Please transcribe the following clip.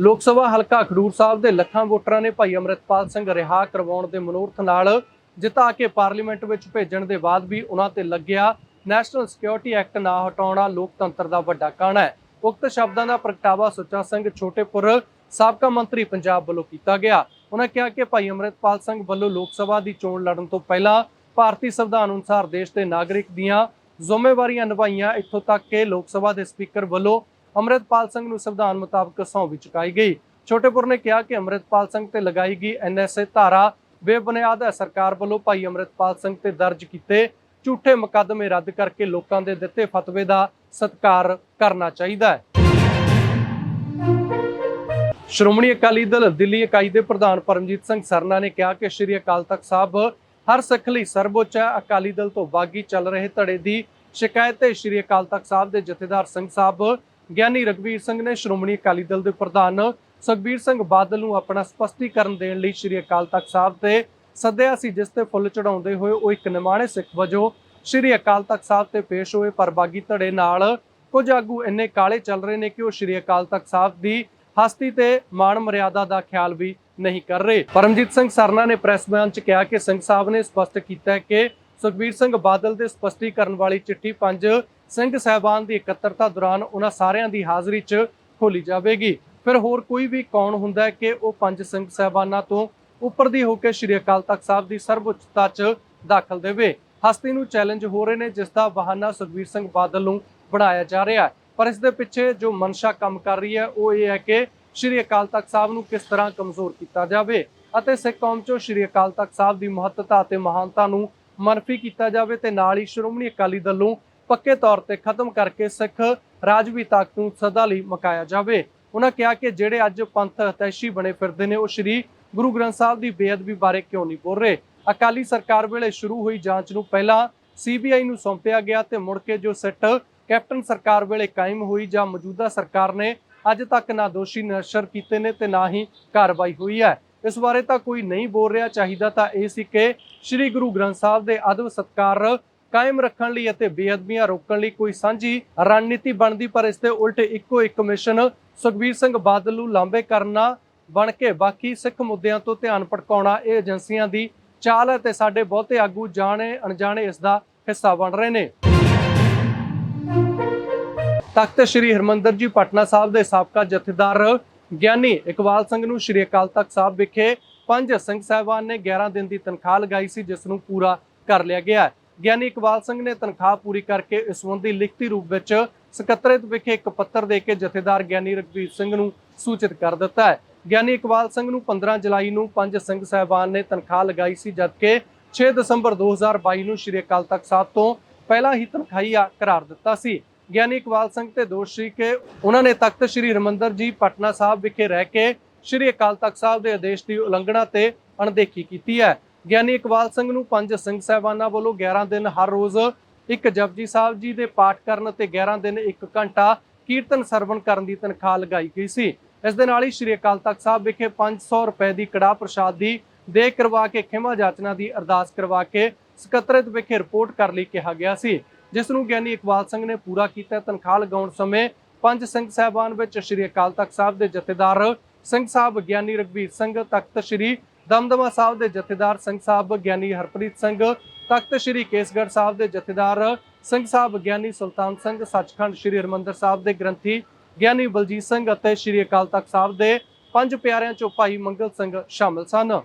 ਲੋਕ ਸਭਾ ਹਲਕਾ ਖਡੂਰ ਸਾਹਿਬ ਦੇ ਲੱਖਾਂ ਵੋਟਰਾਂ ਨੇ ਭਾਈ ਅਮਰਿਤਪਾਲ ਸਿੰਘ ਰਿਹਾ ਕਰਵਾਉਣ ਦੇ ਮਨੋਰਥ ਨਾਲ ਜਿਤਾ ਕੇ ਪਾਰਲੀਮੈਂਟ ਵਿੱਚ ਭੇਜਣ ਦੇ ਬਾਅਦ ਵੀ ਉਹਨਾਂ ਤੇ ਲੱਗਿਆ ਨੈਸ਼ਨਲ ਸਿਕਿਉਰਿਟੀ ਐਕਟ ਨਾ ਹਟਾਉਣਾ ਲੋਕਤੰਤਰ ਦਾ ਵੱਡਾ ਕਾਣਾ ਹੈ। ਉਕਤ ਸ਼ਬਦਾਂ ਦਾ ਪ੍ਰਗਟਾਵਾ ਸੁੱਚਾ ਸਿੰਘ ਛੋਟੇਪੁਰ ਸਾਬਕਾ ਮੰਤਰੀ ਪੰਜਾਬ ਵੱਲੋਂ ਕੀਤਾ ਗਿਆ। ਉਹਨਾਂ ਕਿਹਾ ਕਿ ਭਾਈ ਅਮਰਿਤਪਾਲ ਸਿੰਘ ਵੱਲੋਂ ਲੋਕ ਸਭਾ ਦੀ ਚੋਣ ਲੜਨ ਤੋਂ ਪਹਿਲਾਂ ਭਾਰਤੀ ਸੰਵਿਧਾਨ ਅਨੁਸਾਰ ਦੇਸ਼ ਦੇ ਨਾਗਰਿਕ ਦੀਆਂ ਜ਼ਿੰਮੇਵਾਰੀਆਂ ਨਿਭਾਈਆਂ। ਇੱਥੋਂ ਤੱਕ ਕਿ ਲੋਕ ਸਭਾ ਦੇ ਸਪੀਕਰ ਵੱਲੋਂ ਅਮਰਿਤਪਾਲ ਸਿੰਘ ਨੂੰ ਸੰਵਿਧਾਨ ਮੁਤਾਬਕ ਸਹੁੰ ਵੀ ਚੁਕਾਈ ਗਈ। ਛੋਟੇਪੁਰ ਨੇ ਕਿਹਾ ਕਿ ਅਮਰਿਤਪਾਲ ਸਿੰਘ ਤੇ ਲਗਾਈ ਗਈ ਐਨਐਸਏ ਧਾਰਾ ਬੇਬੁਨਿਆਦ ਹੈ। ਸਰਕਾਰ ਵੱਲੋਂ ਭਾਈ ਅਮਰਿਤਪਾਲ ਸਿੰਘ ਤੇ ਦਰਜ ਕੀਤੇ ਝੂਠੇ ਮੁਕੱਦਮੇ ਰੱਦ ਕਰਕੇ ਲੋਕਾਂ ਦੇ ਦਿੱਤੇ ਫਤਵੇ ਦਾ ਸਤਿਕਾਰ ਕਰਨਾ ਚਾਹੀਦਾ ਹੈ। ਸ਼੍ਰੋਮਣੀ ਅਕਾਲੀ ਦਲ ਦਿੱਲੀ ਇਕਾਈ ਦੇ ਪ੍ਰਧਾਨ ਪਰਮਜੀਤ ਸਿੰਘ ਸਰਨਾ ਨੇ ਕਿਹਾ ਕਿ ਸ਼੍ਰੀ ਅਕਾਲ ਤਖਤ ਸਾਹਿਬ ਹਰ ਸਿੱਖ ਲਈ ਸਰਵਉੱਚ ਹੈ। ਅਕਾਲੀ ਦਲ ਤੋਂ ਬਾਗੀ ਚੱਲ ਰਹੇ ਧੜੇ ਦੀ ਸ਼ਿਕਾਇਤ ਤੇ ਸ਼੍ਰੀ ਅਕਾਲ ਤਖਤ ਸਾਹਿਬ ਦੇ ਜਥੇਦਾਰ ਸਿੰਘ ਸਾਹਿਬ ਗਿਆਨੀ ਰਗਵੀਰ ਸਿੰਘ ਨੇ ਸ਼੍ਰੋਮਣੀ ਅਕਾਲੀ ਦਲ ਦੇ ਪ੍ਰਧਾਨ ਸੁਖਬੀਰ ਸਿੰਘ ਬਾਦਲ ਨੂੰ ਆਪਣਾ ਸਪਸ਼ਟੀਕਰਨ ਦੇਣ ਲਈ ਸ਼੍ਰੀ ਅਕਾਲ ਤਖਤ ਸਾਹਿਬ ਤੇ ਸੱਦਿਆ ਸੀ, ਜਿਸ ਤੇ ਫੁੱਲ ਚੜਾਉਂਦੇ ਹੋਏ ਉਹ ਇੱਕ ਨਿਮਾਣੇ ਸਿੱਖ ਵਜੋਂ ਸ਼੍ਰੀ ਅਕਾਲ ਤਖਤ ਸਾਹਿਬ ਤੇ ਪੇਸ਼ ਹੋਏ, ਪਰ ਬਾਗੀ ਧੜੇ ਨਾਲ ਕੁਝ ਆਗੂ ਇੰਨੇ ਕਾਲੇ ਚੱਲ ਰਹੇ ਨੇ ਕਿ ਉਹ ਸ਼੍ਰੀ ਅਕਾਲ ਤਖਤ ਸਾਹਿਬ ਦੀ ਹਸਤੀ ਤੇ ਮਾਣ ਮਰਿਆਦਾ ਦਾ ਖਿਆਲ ਵੀ ਨਹੀਂ ਕਰ ਰਹੇ। ਪਰਮਜੀਤ ਸਿੰਘ ਸਰਨਾ ਨੇ ਪ੍ਰੈਸ ਬਿਆਨ 'ਚ ਕਿਹਾ ਕਿ ਸਿੰਘ ਸਾਹਿਬ ਨੇ ਸਪਸ਼ਟ ਕੀਤਾ ਕਿ ਸੁਖਬੀਰ ਸਿੰਘ ਬਾਦਲ ਦੇ ਸਪਸ਼ਟੀਕਰਨ ਵਾਲੀ ਚਿੱਠੀ ਪੰਜ ਸਿੰਘ ਸਾਹਿਬਾਨ ਦੀ ਇਕੱਤਰਤਾ ਦੌਰਾਨ ਉਹਨਾਂ ਸਾਰਿਆਂ ਦੀ ਹਾਜ਼ਰੀ 'ਚ ਖੋਲੀ ਜਾਵੇਗੀ। ਫਿਰ ਹੋਰ ਕੋਈ ਵੀ ਕੌਣ ਹੁੰਦਾ ਕਿ ਉਹ ਪੰਜ ਸਿੰਘ ਸਾਹਿਬਾਨਾਂ ਤੋਂ ਉੱਪਰ ਦੀ ਹੋ ਕੇ ਸ਼੍ਰੀ ਅਕਾਲ ਤਖਤ ਸਾਹਿਬ ਦੀ ਸਰਵਉੱਚਤਾ 'ਚ ਦਾਖਲ ਦੇਵੇ? ਹਸਤੀ ਨੂੰ ਚੈਲੰਜ ਹੋ ਰਹੇ ਨੇ, ਜਿਸ ਦਾ ਬਹਾਨਾ ਸੁਖਬੀਰ ਸਿੰਘ ਬਾਦਲ ਨੂੰ ਬਣਾਇਆ ਜਾ ਰਿਹਾ ਹੈ। ਪਰ ਇਸ ਦੇ ਪਿੱਛੇ ਜੋ ਮਨਸ਼ਾ ਕੰਮ ਕਰ ਰਹੀ ਹੈ, ਉਹ ਇਹ ਹੈ ਕਿ ਸ਼੍ਰੀ ਅਕਾਲ ਤਖਤ ਸਾਹਿਬ ਨੂੰ ਕਿਸ ਤਰ੍ਹਾਂ ਕਮਜ਼ੋਰ ਕੀਤਾ ਜਾਵੇ ਅਤੇ ਸਿੱਖ ਕੌਮ 'ਚੋਂ ਸ਼੍ਰੀ ਅਕਾਲ ਤਖਤ ਸਾਹਿਬ ਦੀ ਮਹੱਤਤਾ ਅਤੇ ਮਹਾਨਤਾ ਨੂੰ ਮਨਫੀ ਕੀਤਾ ਜਾਵੇ ਤੇ ਨਾਲ ਹੀ ਸ਼੍ਰੋਮਣੀ ਅਕਾਲੀ ਦਲ ਨੂੰ ਪੱਕੇ ਤੌਰ ਤੇ ਖਤਮ ਕਰਕੇ ਸਿੱਖ ਰਾਜਵੀ ਤਾਕਤ ਨੂੰ ਸਦਾ ਲਈ ਮਕਾਇਆ ਜਾਵੇ। ਉਹਨਾਂ ਕਿਹਾ ਕਿ ਜਿਹੜੇ ਅੱਜ ਪੰਥ ਹਤੈਸ਼ੀ ਬਣੇ ਫਿਰਦੇ ਨੇ, ਉਹ ਸ਼੍ਰੀ ਗੁਰੂ ਗ੍ਰੰਥ ਸਾਹਿਬ ਦੀ ਬੇਅਦਬੀ ਬਾਰੇ ਕਿਉਂ ਨਹੀਂ ਬੋਲ ਰਹੇ? ਅਕਾਲੀ ਸਰਕਾਰ ਵੇਲੇ ਸ਼ੁਰੂ ਹੋਈ ਜਾਂਚ ਨੂੰ ਪਹਿਲਾਂ ਸੀਬੀਆਈ ਨੂੰ ਸੌਂਪਿਆ ਗਿਆ ਤੇ ਮੁੜ ਕੇ ਜੋ ਸਿੱਟ ਕੈਪਟਨ ਸਰਕਾਰ ਵੇਲੇ ਕਾਇਮ ਹੋਈ ਜਾਂ ਮੌਜੂਦਾ ਸਰਕਾਰ ਨੇ, ਅੱਜ ਤੱਕ ਨਾ ਦੋਸ਼ੀ ਨਸ਼ਰ ਕੀਤੇ ਨੇ ਤੇ ਨਾ ਹੀ ਕਾਰਵਾਈ ਹੋਈ ਹੈ। ਇਸ ਬਾਰੇ ਤਾਂ ਕੋਈ ਨਹੀਂ ਬੋਲ ਰਿਹਾ। ਚਾਹੀਦਾ ਤਾਂ ਇਹ ਸੀ ਕਿ ਸ੍ਰੀ ਗੁਰੂ ਗ੍ਰੰਥ ਸਾਹਿਬ ਦੇ ਅਦਬ ਸਤਕਾਰ ਕਾਇਮ ਰੱਖਣ ਲਈ ਅਤੇ ਬੇਅਦਬੀਆਂ ਰੋਕਣ ਲਈ ਕੋਈ ਸਾਂਝੀ ਰਣਨੀਤੀ ਬਣਦੀ, ਪਰ ਇਸ ਦੇ ਉਲਟ ਇੱਕੋ ਇੱਕ ਮਿਸ਼ਨ ਸੁਖਬੀਰ ਸਿੰਘ ਬਾਦਲ ਨੂੰ ਲਾਂਬੇ ਕਰਨਾ ਬਣ ਕੇ ਬਾਕੀ ਸਿੱਖ ਮੁੱਦਿਆਂ ਤੋਂ ਧਿਆਨ ਭਟਕਾਉਣਾ ਇਹ ਏਜੰਸੀਆਂ ਦੀ ਚਾਲ ਹੈ ਤੇ ਸਾਡੇ ਬਹੁਤੇ ਆਗੂ ਜਾਣੇ, ਅਣਜਾਣੇ ਇਸ ਦਾ ਹਿੱਸਾ ਬਣ ਰਹੇ ਨੇ। ਤਖਤ ਸ੍ਰੀ ਹਰਮੰਦਰ ਜੀ, ਪਟਨਾ ਸਾਹਿਬ ਦੇ ਸਾਬਕਾ ਜਥੇਦਾਰ ਗਿਆਨੀ ਇਕਬਾਲ ਸਿੰਘ ਨੂੰ ਸ੍ਰੀ ਅਕਾਲ ਤਖਤ ਸਾਹਿਬ ਵਿਖੇ ਪੰਜ ਸਿੰਘ ਸਾਹਿਬਾਨ ਨੇ 11 ਦਿਨ ਦੀ ਤਨਖਾਹ ਲਗਾਈ ਸੀ, ਜਿਸ ਨੂੰ ਪੂਰਾ ਕਰ ਲਿਆ ਗਿਆ ਗਿਆਨੀ ਇਕਬਾਲ ਸਿੰਘ ਨੇ ਤਨਖਾਹ ਪੂਰੀ ਕਰਕੇ ਇਸ ਸੰਬੰਧੀ ਲਿਖਤੀ ਰੂਪ ਵਿੱਚ ਸਕੱਤਰੇਤ ਵਿਖੇ ਇੱਕ ਪੱਤਰ ਦੇ ਕੇ ਜਥੇਦਾਰ ਗਿਆਨੀ ਰਗਵੀਰ ਸਿੰਘ ਨੂੰ ਸੂਚਿਤ ਕਰ ਦਿੱਤਾ ਹੈ। ਗਿਆਨੀ ਇਕਬਾਲ ਸਿੰਘ ਨੂੰ 15 ਜੁਲਾਈ ਨੂੰ ਪੰਜ ਸਿੰਘ ਸਾਹਿਬਾਨ ਨੇ ਤਨਖਾਹ ਲਗਾਈ ਸੀ, ਜਦਕਿ 6 ਦਸੰਬਰ 2022 ਨੂੰ ਸ੍ਰੀ ਅਕਾਲ ਤਖਤ ਸਾਹਿਬ ਤੋਂ ਪਹਿਲਾਂ ਹੀ ਤਨਖਾਹੀਆ ਕਰਾਰ ਦਿੱਤਾ ਸੀ। ਗਿਆਨੀ ਇਕਬਾਲ ਸਿੰਘ ਤੇ ਦੋਸ਼ ਸੀ ਕਿ ਉਹਨਾਂ ਨੇ ਤਖਤ ਸ੍ਰੀ ਹਰਮੰਦਰ ਜੀ ਪਟਨਾ ਸਾਹਿਬ ਵਿਖੇ ਰਹਿ ਕੇ ਸ੍ਰੀ ਅਕਾਲ ਤਖਤ ਸਾਹਿਬ ਦੇ ਆਦੇਸ਼ ਦੀ ਉਲੰਘਣਾ ਤੇ ਅਣਦੇਖੀ ਕੀਤੀ ਹੈ। ਗਿਆਨੀ ਇਕਬਾਲ ਸਿੰਘ ਨੂੰ ਪੰਜ ਸਿੰਘ ਸਾਹਿਬਾਨਾਂ ਵੱਲੋਂ 11 ਦਿਨ ਹਰ ਰੋਜ਼ ਇੱਕ ਜਪਜੀ ਸਾਹਿਬ ਜੀ ਦੇ ਪਾਠ ਕਰਨ ਤੇ 11 ਦਿਨ ਇੱਕ ਘੰਟਾ ਕੀਰਤਨ ਸਰਵਣ ਕਰਨ ਦੀ ਤਨਖਾਹ ਲਗਾਈ ਗਈ ਸੀ। ਇਸ ਦੇ ਨਾਲ ਹੀ ਸ੍ਰੀ ਅਕਾਲ ਤਖਤ ਸਾਹਿਬ ਵਿਖੇ 500 ਰੁਪਏ ਦੀ ਕੜਾਹ ਪ੍ਰਸ਼ਾਦ ਦੀ ਦੇ ਕਰਵਾ ਕੇ ਖਿਮਾ ਜਾਚਨਾ ਦੀ ਅਰਦਾਸ ਕਰਵਾ ਕੇ ਸਕੱਤਰੇਤ ਵਿਖੇ ਰਿਪੋਰਟ ਕਰ ਲਈ ਕਿਹਾ ਗਿਆ ਸੀ। ਜਿਸ ਨੂੰ ਗਿਆਨੀ ਇਕਬਾਲ ਸਿੰਘ ਨੇ ਪੂਰਾ ਕੀਤਾ, ਤਨਖਾਹ ਲਗਾਉਣ ਸਮੇਂ ਪੰਜ ਸਿੰਘ ਸਾਹਿਬਾਨ ਵਿੱਚ ਸ੍ਰੀ ਅਕਾਲ ਤਖਤ ਸਾਹਿਬ ਦੇ ਜਥੇਦਾਰ ਸਿੰਘ ਸਾਹਿਬ ਗਿਆਨੀ ਰਗਵੀਰ ਸਿੰਘ, ਤਖਤ ਸ੍ਰੀ ਦਮਦਮਾ ਸਾਹਿਬ ਦੇ ਜਥੇਦਾਰ ਸਿੰਘ ਸਾਹਿਬ ਗਿਆਨੀ ਹਰਪ੍ਰੀਤ ਸਿੰਘ, ਤਖਤ ਸ੍ਰੀ ਕੇਸਗੜ੍ਹ ਸਾਹਿਬ ਦੇ ਜਥੇਦਾਰ ਸਿੰਘ ਸਾਹਿਬ ਗਿਆਨੀ ਸੁਲਤਾਨ ਸਿੰਘ, ਸੱਚਖੰਡ ਸ੍ਰੀ ਹਰਮੰਦਰ ਸਾਹਿਬ ਦੇ ਗ੍ਰੰਥੀ ਗਿਆਨੀ ਬਲਜੀਤ ਸਿੰਘ ਅਤੇ ਸ੍ਰੀ ਅਕਾਲ ਤਖਤ ਸਾਹਿਬ ਦੇ ਪੰਜ ਪਿਆਰਿਆਂ ਚੋਂ ਭਾਈ ਮੰਗਲ ਸਿੰਘ ਸ਼ਾਮਲ ਸਨ।